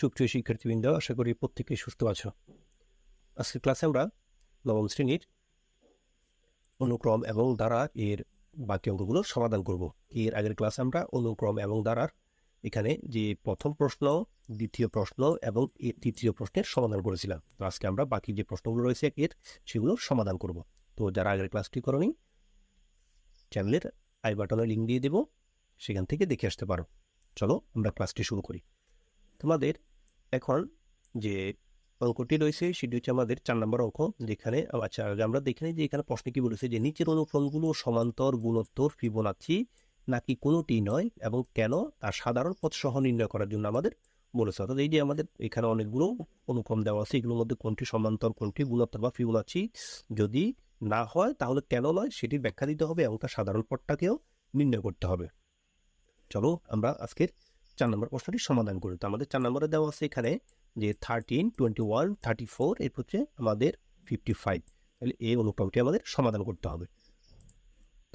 সুপ্রিয় শিক্ষার্থীবৃন্দ, আশা করি প্রত্যেকেই সুস্থ আছো। আজকের ক্লাসে আমরা নবম শ্রেণির অনুক্রম এবং দ্বারা এর বাকি অঙ্কগুলোর সমাধান করব। এর আগের ক্লাসে আমরা অনুক্রম এবং দ্বারার এখানে যে প্রথম প্রশ্ন, দ্বিতীয় প্রশ্ন এবং এর তৃতীয় প্রশ্নের সমাধান করেছিলাম। তো আজকে আমরা বাকি যে প্রশ্নগুলো রয়েছে এর, সেগুলো সমাধান করব। তো যারা আগের ক্লাসটি করনি, চ্যানেলের আই বাটনে লিঙ্ক দিয়ে দেব, সেখান থেকে দেখে আসতে পারো। চলো আমরা ক্লাসটি শুরু করি। তোমাদের এখন যে অঙ্কটি রয়েছে সেটি হচ্ছে আমাদের চার নম্বর অঙ্ক, যেখানে আচ্ছা আমরা দেখে নিই যে এখানে প্রশ্নে কি বলেছে যে নিচের অনুক্রমগুলো সমান্তর গুণোত্তর ফিবোনাচ্ছি নাকি কোনোটি নয় এবং কেন তার সাধারণ পথ সহ নির্ণয় করার জন্য আমাদের বলেছে। অর্থাৎ এই যে আমাদের এখানে অনেকগুলো অনুক্রম দেওয়া আছে, এগুলোর মধ্যে কোনটি সমান্তর, কোনটি গুণোত্তর বা ফিবোনাচ্ছি যদি না হয় তাহলে কেন নয় সেটির ব্যাখ্যা দিতে হবে এবং তার সাধারণ পথটাকেও নির্ণয় করতে হবে। চলো আমরা আজকের চার নম্বর প্রশ্নটি সমাধান করি তো আমাদের চার নম্বরে দেওয়া আছে এখানে যে thirteen twenty one thirty four এরপর হচ্ছে আমাদের ফিফটি ফাইভ তাহলে এই অনুক্রমটি আমাদের সমাধান করতে হবে।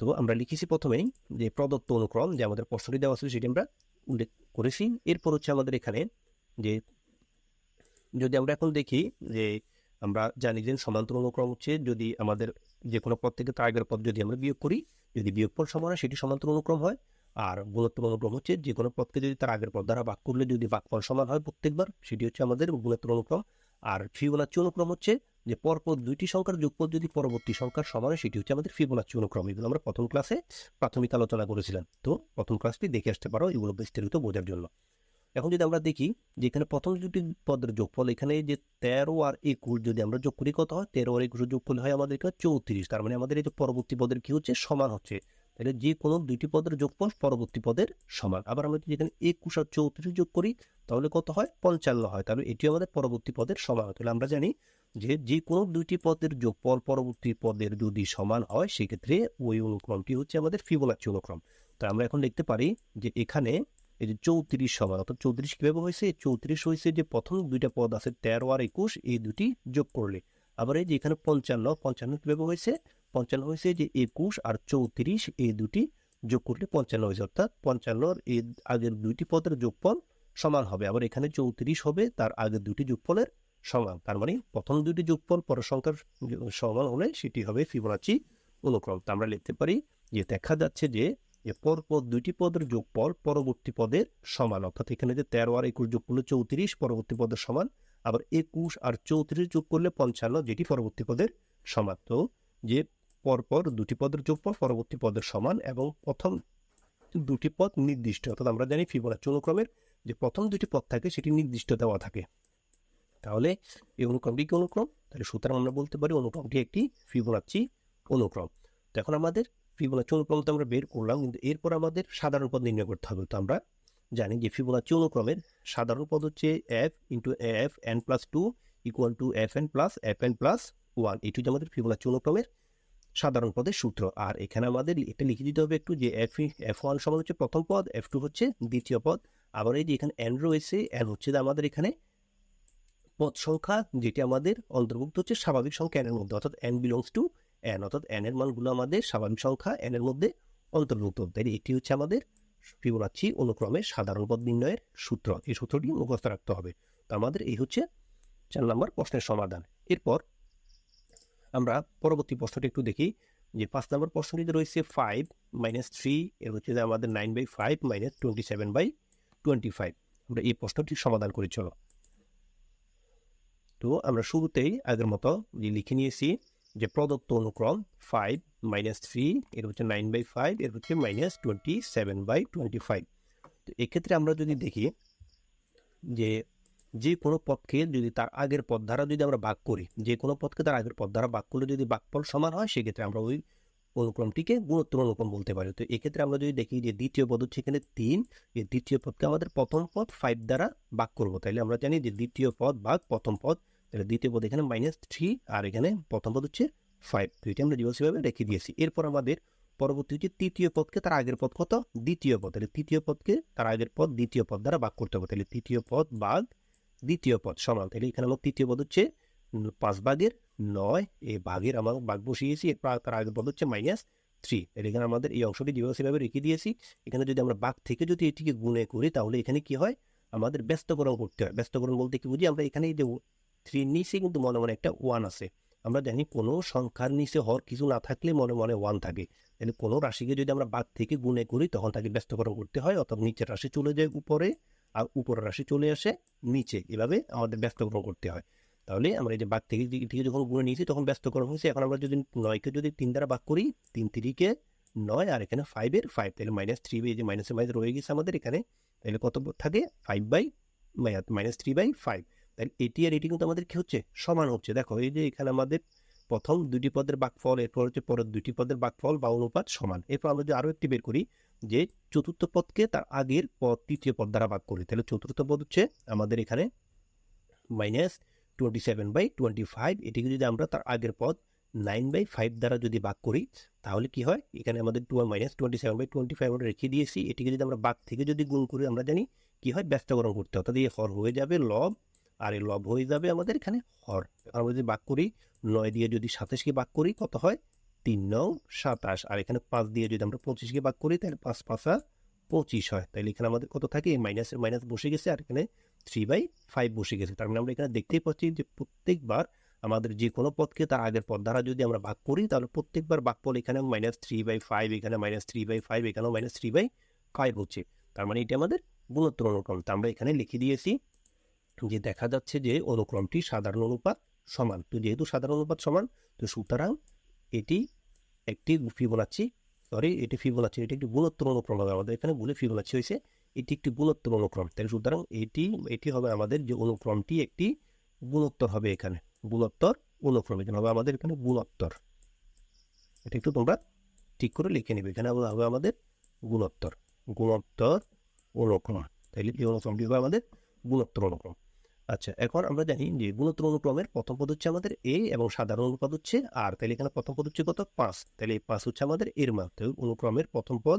তো আমরা লিখেছি প্রথমেই যে প্রদত্ত অনুক্রম যে আমাদের প্রশ্নটি দেওয়া আছে সেটি আমরা উল্লেখ করেছি। এরপর হচ্ছে আমাদের এখানে যে যদি আমরা এখন দেখি যে আমরা জানি যে সমান্তর অনুক্রম হচ্ছে যদি আমাদের যে কোনো পদ থেকে তার আগের পদ যদি আমরা বিয়োগ করি, যদি বিয়োগফল সমান হয় সেটি সমান্তর অনুক্রম হয়। আর গুণোত্তর অনুক্রম হচ্ছে যে কোনো পদকে যদি তার আগের পদ দ্বারা ভাগ করলে যদি ভাগফল সমান হয় প্রত্যেকবার, সেটি হচ্ছে আমাদের গুণোত্তর অনুক্রম আর ফিবোনাচ্চি অনুক্রম হচ্ছে যে পরপর দুইটি সংখ্যার যোগফল যদি পরবর্তী সংখ্যার সমান হয়, সেটি হচ্ছে আমাদের ফিবোনাচ্চি অনুক্রম এগুলো আমরা প্রথম ক্লাসে প্রাথমিক আলোচনা করেছিলাম। তো প্রথম ক্লাসটি দেখে আসতে পারো এগুলো বিস্তারিত বোঝার জন্য। এখন যদি আমরা দেখি যে এখানে প্রথম দুটি পদের যোগফল, এখানে যে তেরো আর একুশ যদি আমরা যোগ করি, কত হয়? তেরো আর একুশের যোগফল হয় আমাদের চৌত্রিশ। তার মানে আমাদের এই যে পরবর্তী পদের কি হচ্ছে? সমান হচ্ছে। তাহলে যে কোনো দুইটি পদের যোগফল পরবর্তী পদের সমান। আবার আমরা যদি একুশ আর চৌত্রিশ যোগ করি, তাহলে কত হয়? পঞ্চান্ন হয়। তাহলে এটি আমাদের পরবর্তী পদের সমান। তাহলে আমরা জানি যে যে কোনো দুইটি পদের যোগফল পরবর্তী পদের যদি সমান হয়, সেক্ষেত্রে ওই অনুক্রমটি হচ্ছে আমাদের ফিবোনাচ্চি অনুক্রম। তো আমরা এখন দেখতে পারি যে এখানে এই যে চৌত্রিশ সমান, অর্থাৎ চৌত্রিশ কীভাবে হয়েছে? চৌত্রিশ হয়েছে যে প্রথম দুইটা পদ আছে তেরো আর একুশ, এই দুটি যোগ করলে। আবার এই যে এখানে পঞ্চান্ন পঞ্চান্ন কীভাবে হয়েছে? পঞ্চান্ন হয়েছে যে একুশ আর চৌত্রিশ এই দুটি যোগ করলে পঞ্চান্ন হয়েছে অর্থাৎ পঞ্চান্নর এই আগের দুইটি পদের যোগফল সমান হবে। আবার এখানে চৌত্রিশ হবে, তার আগের দুটি যোগফলের সমান। তার মানে প্রথম দুটি যোগফল পর সংখ্যার সমান হলে সেটি হবে ফিবোনাচি অনুক্রম। তা আমরা লিখতে পারি যে দেখা যাচ্ছে যে পরপর দুইটি পদের যোগফল পরবর্তী পদের সমান। অর্থাৎ এখানে যে তেরো আর একুশ যোগ করলে চৌত্রিশ, পরবর্তী পদের সমান। আবার একুশ আর চৌত্রিশ যোগ করলে পঞ্চান্ন, যেটি পরবর্তী পদের সমান। তো যে পরপর দুটি পদের যোগফল পরবর্তী পদের সমান এবং প্রথম দুটি পদ নির্দিষ্ট। অর্থাৎ আমরা জানি ফিবোনাচি অনুক্রমের যে প্রথম দুটি পদ থাকে, সেটি নির্দিষ্ট দেওয়া থাকে। তাহলে এই অনুক্রমটি কি অনুক্রম? তাহলে সুতরাং আমরা বলতে পারি অনুক্রমটি একটি ফিবোনাচি অনুক্রম। তো এখন আমাদের ফিবোনাচি অনুক্রম তো আমরা বের করলাম, কিন্তু এরপর আমাদের সাধারণ পদ নির্ণয় করতে হবে। তো আমরা জানি যে ফিবোনাচি অনুক্রমের সাধারণ পদ হচ্ছে F into F N plus two equal to F N plus F N plus one এটি হচ্ছে আমাদের ফিবোনাচি অনুক্রমের সাধারণ পদের সূত্র। আর এখানে আমাদের এটা লিখে দিতে হবে একটু যে এফ এফ ওয়ান সমান হচ্ছে প্রথম পদ এফ টু হচ্ছে দ্বিতীয় পদ। আবার এই যে এখানে এন রয়েছে এন হচ্ছে আমাদের এখানে পদ সংখ্যা, যেটি আমাদের অন্তর্ভুক্ত হচ্ছে স্বাভাবিক সংখ্যা এনের মধ্যে। অর্থাৎ এন বিলংস টু এন অর্থাৎ এন এর মানগুলো আমাদের স্বাভাবিক সংখ্যা এন এর মধ্যে অন্তর্ভুক্ত। তাই এটি হচ্ছে আমাদের ফিবোনাচ্ছি অনুক্রমে সাধারণ পদ নির্ণয়ের সূত্র। এই সূত্রটি মুখস্থ রাখতে হবে। তো আমাদের এই হচ্ছে চার নম্বর প্রশ্নের সমাধান। এরপর আমরা পরবর্তী প্রশ্নটি একটু দেখি। যে পাঁচ নম্বর প্রশ্নটিতে রয়েছে ফাইভ মাইনাস থ্রি এর হচ্ছে যে আমাদের nine by five minus twenty seven by twenty five আমরা এই প্রশ্নটি সমাধান করে, চলো। তো আমরা শুরুতেই আগের মতো যে লিখে নিয়েছি যে প্রদত্ত অনুক্রম ফাইভ মাইনাস থ্রি এর হচ্ছে নাইন বাই ফাইভ এর হচ্ছে minus twenty seven by twenty five তো এক্ষেত্রে আমরা যদি দেখি যে যে কোনো পদকে যদি তার আগের পদ দ্বারা যদি আমরা ভাগ করি, যে কোনো পদকে তার আগের পদ দ্বারা ভাগ করলে যদি ভাগফল সমান হয়, সেক্ষেত্রে আমরা ওই অনুক্রমটিকে গুণোত্তর অনুক্রম বলতে পারি। তো এক্ষেত্রে আমরা যদি দেখি যে দ্বিতীয় পদ হচ্ছে এখানে তিন এই দ্বিতীয় পদকে আমাদের প্রথম পদ ফাইভ দ্বারা ভাগ করব। তাইলে আমরা জানি যে দ্বিতীয় পদ ভাগ প্রথম পদ তাহলে দ্বিতীয় পদ এখানে মাইনাস থ্রি আর এখানে প্রথম পদ হচ্ছে ফাইভ এটা আমরা যেভাবে রেখে দিয়েছি। এরপর আমাদের পরবর্তী হচ্ছে তৃতীয় পদকে তার আগের পদ কত? দ্বিতীয় পদ। তাহলে তৃতীয় পদকে তার আগের পদ দ্বিতীয় পদ দ্বারা ভাগ করতে হবে। তাহলে তৃতীয় পদ ভাগ দ্বিতীয় পদ, সমান। তাহলে এখানে আমার তৃতীয় পদ হচ্ছে পাঁচ ভাগের নয় এই ভাগের আমার ভাগ বসিয়েছি এরপর তার আগের পদ হচ্ছে মাইনাস থ্রি এখানে আমাদের এই অংশটি যেভাবে সেভাবে রেখে দিয়েছি। এখানে যদি আমরা বাঘ থেকে যদি এটিকে গুণে করি, তাহলে এখানে কি হয়? আমাদের ব্যস্তকরণ করতে হয়। ব্যস্তকরণ বলতে কি বুঝি? আমরা এখানে যে থ্রি নিচে কিন্তু মনে মনে একটা ওয়ান আছে। আমরা জানি কোনো সংখ্যার নিচে হর কিছু না থাকলে মনে মনে ওয়ান থাকে। তাহলে কোনো রাশিকে যদি আমরা বাদ থেকে গুণে করি, তখন তাকে ব্যস্তকরণ করতে হয় অথবা নিচের রাশি চলে যায় উপরে। আর উপরের রাশি চলে আসে নিচে। এভাবে আমাদের ব্যস্তকরণ করতে হয়। তাহলে আমরা এই যে বাঘ থেকে থেকে যখন গুণে নিয়েছি, তখন ব্যস্তকরণ হয়েছে। এখন আমরা যদি নয়কে যদি তিন দ্বারা বাক করি, তিন তিরিকে নয় আর এখানে ফাইভের ফাইভ তাহলে মাইনাস থ্রি বাই যে মাইনাসে মাইনাস রয়ে গেছে আমাদের এখানে। তাহলে কত থাকে? Five by minus three by five তাহলে এটি আর এটি কিন্তু আমাদের কী হচ্ছে? সমান হচ্ছে। দেখো, এই যে এখানে আমাদের প্রথম দুটি পদের বাকফল, এরপর হচ্ছে পরের দুটি পদের বাকফল বা অনুপাত সমান। এরপর আমরা যদি আরও একটি বের করি, যে চতুর্থ পদকে তার আগের পদ, তৃতীয় পদ দ্বারা ভাগ করি, তাহলে চতুর্থ পদ হচ্ছে আমাদের এখানে minus twenty seven by twenty five এটিকে যদি আমরা তার আগের পদ নাইন বাই ফাইভ দ্বারা যদি ভাগ করি, তাহলে কি হয়? এখানে আমাদের two minus twenty seven by twenty five আমরা রেখে দিয়েছি, এটিকে যদি আমরা বাঘ থেকে যদি গুণ করি, আমরা জানি কি হয়? ব্যস্তকরণ করতে অর্থাৎ এই হর হয়ে যাবে লব আর এই লব হয়ে যাবে আমাদের এখানে। হর। আমরা যদি বাক করি, নয় দিয়ে যদি সাতাশকে বাক করি, কত হয়? তিন নং সাতাশ। আর এখানে পাঁচ দিয়ে যদি আমরা পঁচিশকে বাক করি, তাহলে পাঁচ পাঁচা পঁচিশ হয়। তাহলে এখানে আমাদের কত থাকে? মাইনাসের মাইনাস বসে গেছে, আর এখানে থ্রি বাই ফাইভ বসে গেছে। তার মানে আমরা এখানে দেখতেই পাচ্ছি যে প্রত্যেকবার আমাদের যে কোনো পদকে তার আগের পদ দ্বারা যদি আমরা ভাগ করি, তাহলে প্রত্যেকবার ভাগফল এখানে মাইনাস থ্রি বাই ফাইভ এখানে মাইনাস থ্রি বাই ফাইভ এখানেও মাইনাস থ্রি বাই ফাইভ হচ্ছে। তার মানে এটি আমাদের গুণোত্তর অনুক্রম। তা আমরা এখানে লিখে দিয়েছি যে দেখা যাচ্ছে যে অনুক্রমটি সাধারণ অনুপাত সমান। তো যেহেতু সাধারণ অনুপাত সমান, তো সুতরাং এটি একটি ফিবোনাচ্ছি সরি এটি ফিবোনাচ্ছি এটি একটি গুণোত্তর অনুক্রম হবে। আমাদের এখানে বলে ফিবোনাচ্ছি হয়েছে, এটি একটি গুণোত্তর অনুক্রম। তাই সুতরাং এটি এটি হবে আমাদের যে অনুক্রমটি একটি গুণোত্তর হবে এখানে, গুণোত্তর অনুক্রম। এখানে হবে আমাদের এখানে গুণোত্তর। এটা একটু তোমরা ঠিক করে লিখে নেবে। এখানে হবে আমাদের গুণোত্তর গুণোত্তর অনুক্রম। তাইলে এই অনুক্রমটি হবে আমাদের গুণোত্তর অনুক্রম। আচ্ছা এখন আমরা জানি যে গুণোত্তর অনুক্রমের প্রথম পদ হচ্ছে আমাদের এ এবং সাধারণ অনুপাত হচ্ছে আর তাহলে এখানে প্রথম পদ হচ্ছে কত? পাঁচ। তাহলে এই পাঁচ হচ্ছে আমাদের এর মান। অনুক্রমের প্রথম পদ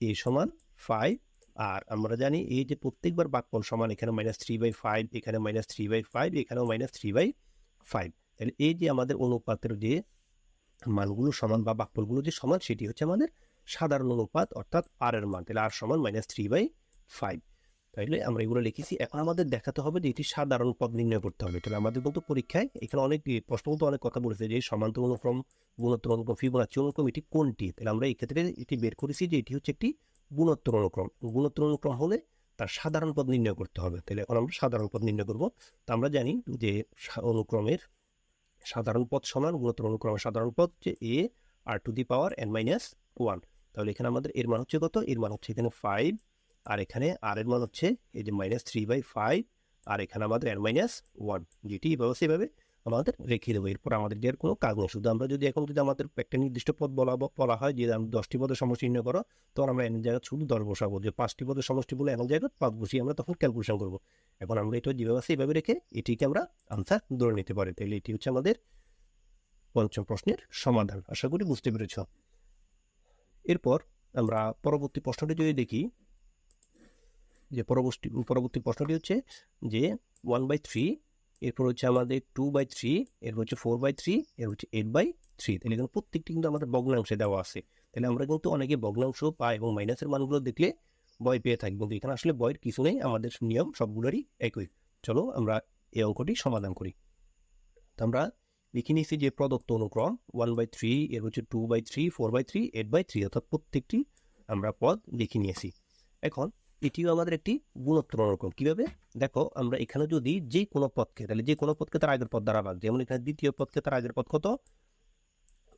এ সমান ফাইভ আর আমরা জানি এই যে প্রত্যেকবার বাকফল সমান, এখানে মাইনাস থ্রি বাই ফাইভ এখানে মাইনাস থ্রি বাই ফাইভ এখানেও মাইনাস থ্রি বাই ফাইভ তাহলে এই যে আমাদের অনুপাতের যে মানগুলো সমান বা বাকফলগুলো যে সমান, সেটি হচ্ছে আমাদের সাধারণ অনুপাত, অর্থাৎ আর এর মান। তাহলে আর সমান মাইনাস থ্রি বাই ফাইভ তাইলে আমরা এগুলো লিখেছি। এখন আমাদের দেখাতে হবে যে এটি সাধারণ পদ নির্ণয় করতে হবে। তাহলে আমাদের বলতো পরীক্ষায় এখানে অনেক প্রশ্ন বলতে অনেক কথা বলেছে যে সমান্তর অনুক্রম, গুণোত্তর অনুক্রম ফিবোনাচ্ছি অনুক্রম এটি কোনটি? তাহলে আমরা এই ক্ষেত্রে এটি বের করেছি যে এটি হচ্ছে একটি গুণোত্তর অনুক্রম। গুণোত্তর অনুক্রম হলে তার সাধারণ পদ নির্ণয় করতে হবে। তাহলে এখন আমরা সাধারণ পদ নির্ণয় করব। তা আমরা জানি যে অনুক্রমের সাধারণ পদ সমান, গুণোত্তর অনুক্রমের সাধারণ পদ হচ্ছে A, R to the power N minus one. তাহলে এখানে আমাদের এর মান হচ্ছে কত? এর মান হচ্ছে এখানে ফাইভ আর এখানে আর এর মান হচ্ছে এই যে মাইনাস থ্রি বাই ফাইভ আর এখানে আমাদের এন মাইনাস ওয়ান যেটি এভাবে সেভাবে আমাদের রেখে দেবো। এরপর আমাদের এর কোনো কাজ নেই। শুধু আমরা যদি এখন যদি আমাদের একটা নির্দিষ্ট পদ বলা বলা হয় যে আমি দশটি পদের সমষ্টি নির্ণয় করো, তখন আমরা এনের জায়গায় শুধু দশ বসাবো। যে পাঁচটি পদের সমষ্টি বলে এনের জায়গায় পাঁচ বসিয়ে আমরা তখন ক্যালকুলেশন করব। এখন আমরা এটা যেভাবে এভাবে রেখে এটিকে আমরা আনসার ধরে নিতে পারি। তাহলে এটি হচ্ছে আমাদের পঞ্চম প্রশ্নের সমাধান। আশা করি বুঝতে পেরেছ। এরপর আমরা পরবর্তী প্রশ্নটি যদি দেখি যে পরবর্তী পরবর্তী প্রশ্নটি হচ্ছে যে ওয়ান বাই থ্রি এরপর হচ্ছে আমাদের টু বাই থ্রি এরপর হচ্ছে ফোর বাই থ্রি এর হচ্ছে এইট বাই থ্রি তাহলে এখানে প্রত্যেকটি কিন্তু আমাদের ভগ্নাংশে দেওয়া আছে। তাহলে আমরা কিন্তু অনেকে ভগ্নাংশ পাই এবং মাইনাসের মানগুলো দেখলে বয় পেয়ে থাকি। কিন্তু এখানে আসলে বয়ের কিছু নেই, আমাদের নিয়ম সবগুলোরই একই। চলো আমরা এই অঙ্কটি সমাধান করি। তো আমরা লিখে নিয়েছি যে প্রদত্ত অনুক্রম ওয়ান বাই থ্রি এর হচ্ছে two by three four by three eight by three অর্থাৎ প্রত্যেকটি আমরা পদ লিখে নিয়েছি। এখন এটিও আমাদের একটি গুণোত্তর অনুক্রম কীভাবে? দেখো, আমরা এখানে যদি যে কোনো পদকে তাহলে যে কোনো পদকে তার আগের পদ দ্বারা ভাগ যেমন এখানে দ্বিতীয় পদকে তার আগের পদ কত?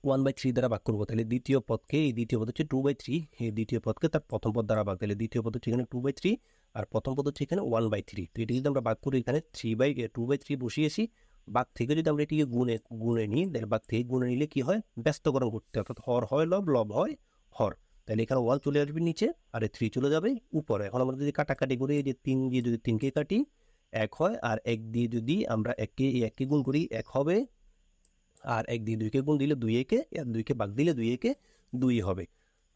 ওয়ান বাই থ্রি দ্বারা ভাগ করব। তাহলে দ্বিতীয় পদকে এই দ্বিতীয় পদ হচ্ছে টু বাই থ্রি এই দ্বিতীয় পদকে তার প্রথম পদ দ্বারা ভাগ। তাহলে দ্বিতীয় পদ হচ্ছে এখানে টু বাই থ্রি আর প্রথম পদ হচ্ছে এখানে ওয়ান বাই থ্রি তো এটি যদি আমরা ভাগ করি এখানে three by two by three বসিয়েছি বাঘ থেকে যদি আমরা এটিকে গুণে গুণে নিই, তাহলে বাঘ থেকে গুণে নিলে কি হয়? ব্যস্তকরণ করতে অর্থাৎ হর হয়, লব লব হয়, হর। তাহলে এখানে ওয়ান চলে আসবে নিচে, আর এই থ্রি চলে যাবে উপরে। এখন আমরা যদি কাটাকাটি করি যে তিন দিয়ে যদি তিনকে কাটি, এক হয়, আর এক দিয়ে যদি আমরা এককে এককে গুণ করি, এক হবে, আর এক দিয়ে দুইকে গুণ দিলে দুই একে, আর দুইকে বাঘ দিলে দুই একে, দুই হবে।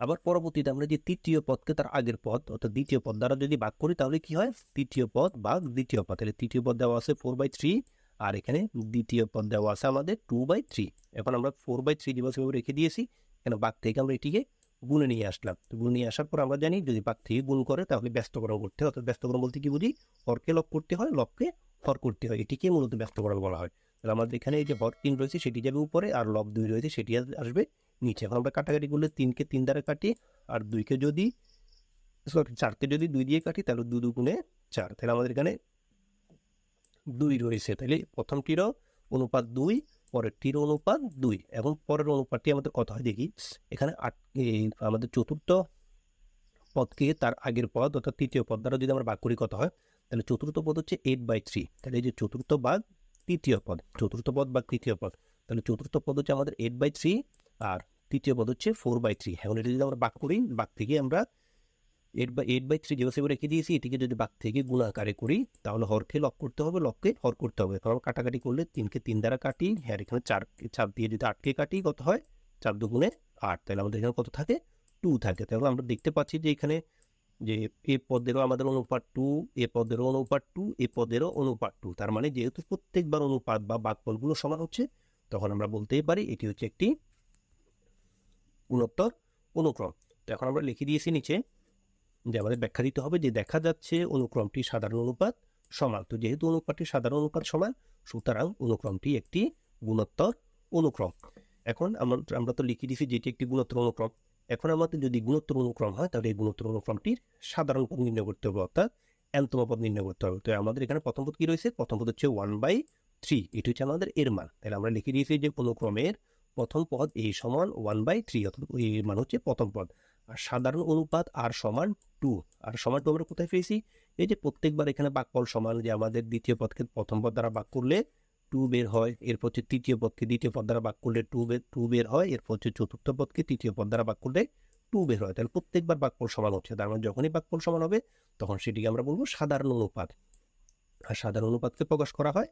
আবার পরবর্তীতে আমরা যে তৃতীয় পদকে তার আগের পদ, অর্থাৎ দ্বিতীয় পদ দ্বারা যদি ভাগ করি, তাহলে কি হয়? তৃতীয় পদ বা দ্বিতীয় পদ। তাহলে তৃতীয় পদ দেওয়া আছে ফোর বাই থ্রি আর এখানে দ্বিতীয় পদ দেওয়া আছে আমাদের টু বাই থ্রি এখন আমরা ফোর বাই থ্রি যেভাবে রেখে দিয়েছি এখানে বাঘ থেকে আমরা এটিকে গুণে নিয়ে আসলাম। তো গুণ নিয়ে আসার পর আমরা জানি যদি বাঘ থেকে গুণ করে, তাহলে ব্যস্তকরণ করতে হয়। অর্থাৎ ব্যস্তকরণ বলতে কি বুঝি? হরকে লক করতে হয় লবকে হর করতে হয়। এটিকে মূলত ব্যস্তকরণ বলা হয়। তাহলে আমাদের এখানে এই যে হর তিন রয়েছে, সেটি যাবে উপরে, আর লব দুই রয়েছে, সেটি আসবে নিচে। এখন আমরা কাটাকাটি করলে তিনকে তিন দ্বারা কাটি, আর দুইকে যদি সরি চারকে যদি দুই দিয়ে কাটি, তাহলে দু দুগুণে চার। তাহলে আমাদের এখানে দুই রয়েছে। তাহলে প্রথমটিরও অনুপাত দুই পরেরটির অনুপাত দুই এবং পরের অনুপাতটি আমাদের কত হয় দেখি? এখানে আট আমাদের চতুর্থ পদকে তার আগের পদ অর্থাৎ তৃতীয় পদ দ্বারা যদি আমরা ভাগ করি কত হয়? তাহলে চতুর্থ পদ হচ্ছে এইট বাই থ্রি তাহলে এই যে চতুর্থ ভাগ তৃতীয় পদ, চতুর্থ পদ বা তৃতীয় পদ, তাহলে চতুর্থ পদ হচ্ছে আমাদের এইট বাই থ্রি আর তৃতীয় পদ হচ্ছে ফোর বাই থ্রি এখন এটা যদি আমরা ভাগ করি, ভাগ থেকে আমরা eight by eight by three যেভাবে রেখে দিয়েছি, এটিকে যদি বাঘ থেকে গুণ আকারে করি, তাহলে হরকে লক করতে হবে লককে হর করতে হবে। কারণ কাটাকাটি করলে তিনকে তিন দ্বারা কাটি হ্যাঁ এখানে চার চার দিয়ে যদি আটকে কাটি, কত হয়? চার দুগুণে আট। তাহলে আমাদের এখানে কত থাকে? টু থাকে। তাহলে আমরা দেখতে পাচ্ছি যে এখানে যে এ পদেরও আমাদের অনুপাত টু এ পদেরও অনুপাত টু এ পদেরও অনুপাত টু তার মানে যেহেতু প্রত্যেকবার অনুপাত বা বাঘফলগুলো সমান হচ্ছে, তখন আমরা বলতেই পারি এটি হচ্ছে একটি গুণোত্তর অনুক্রম। তো এখন আমরা লিখে দিয়েছি নিচে যে আমাদের ব্যাখ্যা দিতে হবে যে দেখা যাচ্ছে অনুক্রমটি সাধারণ অনুপাত সমান। তো যেহেতু অনুপাতটি সাধারণ অনুপাত সমান, সুতরাং অনুক্রমটি একটি গুণোত্তর অনুক্রম। এখন আমরা আমরা তো লিখে দিয়েছি যেটি একটি গুণোত্তর অনুক্রম। এখন আমাদের যদি গুণোত্তর অনুক্রম হয়, তাহলে এই গুণোত্তর অনুক্রমটির সাধারণ পদ নির্ণয় করতে হবে, অর্থাৎ এন্তম পদ নির্ণয় করতে হবে। তো আমাদের এখানে প্রথম পদ কি রয়েছে? প্রথম পদ হচ্ছে ওয়ান বাই থ্রি এটি হচ্ছে আমাদের এর মান। তাহলে আমরা লিখে দিয়েছি যে অনুক্রমের প্রথম পদ এই সমান ওয়ান বাই থ্রি অর্থাৎ এর মান হচ্ছে প্রথম পদ। আর সাধারণ অনুপাত আর সমান টু আর সমান টু আমরা কোথায় পেয়েছি? এই যে প্রত্যেকবার এখানে বাক্যল সমান যে আমাদের দ্বিতীয় পদকে প্রথম পদ দ্বারা বাক করলে টু বের হয়, এরপর হচ্ছে তৃতীয় পদকে দ্বিতীয় পদ দ্বারা বাক করলে টু বের টু বের হয়, এরপর হচ্ছে চতুর্থ পদকে তৃতীয় পদ দ্বারা বাক করলে টু বের হয়। তাহলে প্রত্যেকবার বাক্যল সমান হচ্ছে, তার মানে যখনই বাক্যল সমান হবে, তখন সেটিকে আমরা বলব সাধারণ অনুপাত। আর সাধারণ অনুপাতকে প্রকাশ করা হয়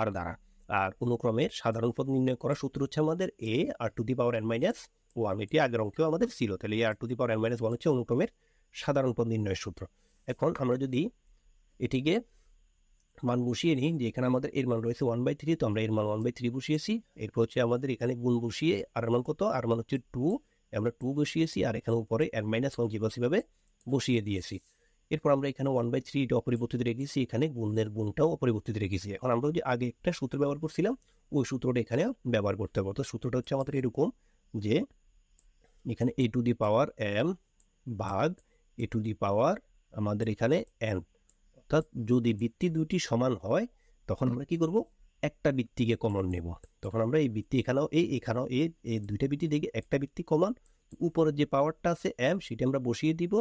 আর দ্বারা। আর অনুক্রমের সাধারণ পদ নির্ণয় করার সূত্র হচ্ছে আমাদের A R to the power N minus one এটি আগের অঙ্কেও আমাদের ছিল। তাহলে R to the power N minus one হচ্ছে অনুক্রমের সাধারণ পদ নির্ণয়ের সূত্র। এখন আমরা যদি এটিকে মান বসিয়ে নিই যে এখানে আমাদের এর মান রয়েছে ওয়ান বাই থ্রি তো আমরা এর মান ওয়ান বাই থ্রি বসিয়েছি। এরপর হচ্ছে আমাদের এখানে গুণ বসিয়ে আর মান কত? আর মান হচ্ছে টু আমরা টু বসিয়েছি আর এখানে উপরে এন মাইনাস ওয়ান যেভাবে বসিয়ে দিয়েছি। এরপর আমরা এখানে ওয়ান বাই থ্রি এটা অপরিবর্তিত রেখেছি। এখানে গুণের গুণটাও অপরিবর্তিত রেখেছি। এখন আমরা যদি আগে একটা সূত্র ব্যবহার করছিলাম, ওই সূত্রটা এখানে ব্যবহার করতে হবে। তো সূত্রটা হচ্ছে আমাদের এরকম যে এখানে এ টু দি পাওয়ার এম ভাগ এ টু দি পাওয়ার আমাদের এখানে এন। অর্থাৎ যদি বৃত্তি দুটি সমান হয়, তখন আমরা কি করব? একটা বৃত্তিকে কমন নেব। তখন আমরা এই বৃত্তি এখানেও এই, এখানেও এ এই দুইটা বৃত্তি দেখে একটা বৃত্তি কমন উপরের যে পাওয়ারটা আছে এম, সেটা আমরা বসিয়ে দিব।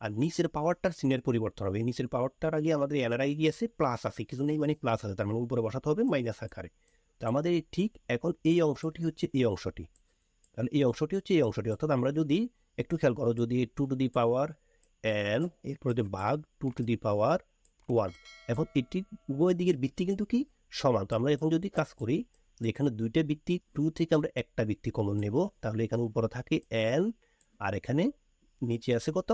আর নিচের পাওয়ারটার সিনের পরিবর্তন হবে। নিচের পাওয়ারটার আগে আমাদের এনার আগে গিয়েছে প্লাস আছে। কিছু নেই মানে প্লাস আছে। তার মানে উপরে বসাতে হবে মাইনাস আকারে। তো আমাদের ঠিক এখন এই অংশটি হচ্ছে এই অংশটি। তাহলে এই অংশটি হচ্ছে এই অংশটি। অর্থাৎ আমরা যদি একটু খেয়াল করো, যদি two to the power N এরপরে যে ভাগ two to the power one এখন এটি উভয় দিকের বৃত্তি কিন্তু কি? সমান। তো আমরা এখন যদি কাজ করি এখানে দুইটা বৃত্তি টু থেকে আমরা একটা বৃত্তি কমন নেব, তাহলে এখানে উপরে থাকে এন আর এখানে নিচে আছে কত?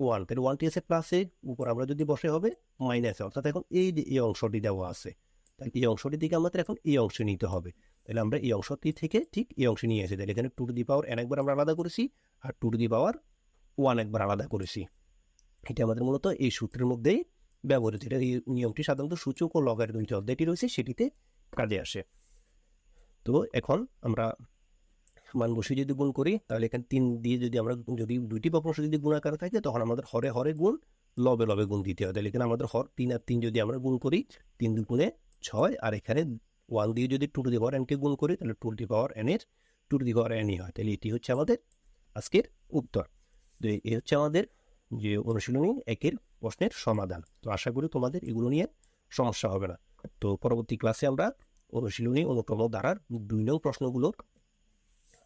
ওয়ান তাহলে ওয়ানটি আছে প্লাসে উপর আমরা যদি বসে হবে মাইনাসে অর্থাৎ এখন এই এই অংশটি দেওয়া আছে, তাহলে এই অংশটি থেকে আমাদের এখন এই অংশ নিতে হবে। তাহলে আমরা এই অংশটি থেকে ঠিক এই অংশে নিয়ে আসি তাহলে এখানে two to the power N একবার আমরা আলাদা করেছি আর two to the power one একবার আলাদা করেছি। এটা আমাদের মূলত এই সূত্রের মধ্যেই ব্যবহৃত। এটা এই নিয়মটি সাধারণত সূচক ও লগার দুই অধ্যায়টি রয়েছে সেটিতে কাজে আসে। তো এখন আমরা মান বসিয়ে যদি গুণ করি, তাহলে এখানে তিন দিয়ে যদি আমরা যদি দুইটি ভগ্নাংশ যদি গুণাকার থাকে, তখন আমাদের হরে হরে গুণ লবে লবে গুণ দিতে হয়। তাহলে এখানে আমাদের হর তিন আর তিন যদি আমরা গুণ করি, তিন দুগুণে ছয়, আর এখানে ওয়ান দিয়ে যদি টু টু দি পাওয়ার এনকে গুণ করি, তাহলে টু টু দি পাওয়ার এনের টু টু দি পাওয়ার এনই হয়। তাহলে এটি হচ্ছে আমাদের আজকের উত্তর। তো এ হচ্ছে আমাদের যে অনুশীলনী, একের প্রশ্নের সমাধান। তো আশা করি তোমাদের এগুলো নিয়ে সমস্যা হবে না। তো পরবর্তী ক্লাসে আমরা অনুশীলনী অনুক্রম দ্বারার দুই নং প্রশ্নগুলোর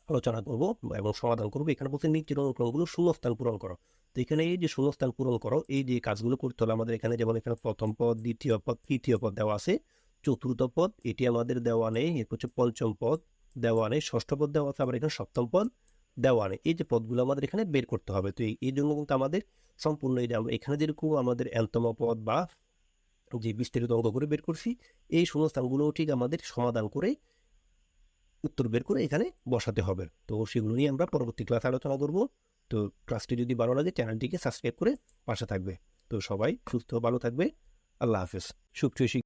আলোচনা করব এবং সমাধান করব। এখানে বলতে নিচের অনুক্রমগুলো শূন্যস্থান পূরণ করো। তো এখানে এই যে শূন্যস্থান পূরণ করো, এই যে কাজগুলো করতে হলে আমাদের এখানে যেমন এখানে প্রথম পদ, দ্বিতীয় পদ, তৃতীয় পদ দেওয়া আছে চতুর্থ পদ, এটি আমাদের দেওয়া নেই এরপর হচ্ছে পঞ্চম পদ, দেওয়া নেই, ষষ্ঠ পদ দেওয়া আছে, আবার এখানে সপ্তম পদ দেওয়া নেই। এই যে পদগুলো আমাদের এখানে বের করতে হবে। তো এই জন্য কিন্তু আমাদের সম্পূর্ণ এই আমরা এখানে যেরকম আমাদের এন্তম পদ বা যে বিস্তারিত অঙ্ক করে বের করছি, এই শূন্যস্থানগুলো ঠিক আমাদের সমাধান করে উত্তর বের করে এখানে বসাতে হবে। তো সেগুলো নিয়ে আমরা পরবর্তী ক্লাসে আলোচনা করব। তো ক্লাসটি যদি ভালো লাগে চ্যানেলটিকে সাবস্ক্রাইব করে পাশে থাকবে। তো সবাই সুস্থ, ভালো থাকবে। আল্লাহ হাফেজ। সুপ্রিয়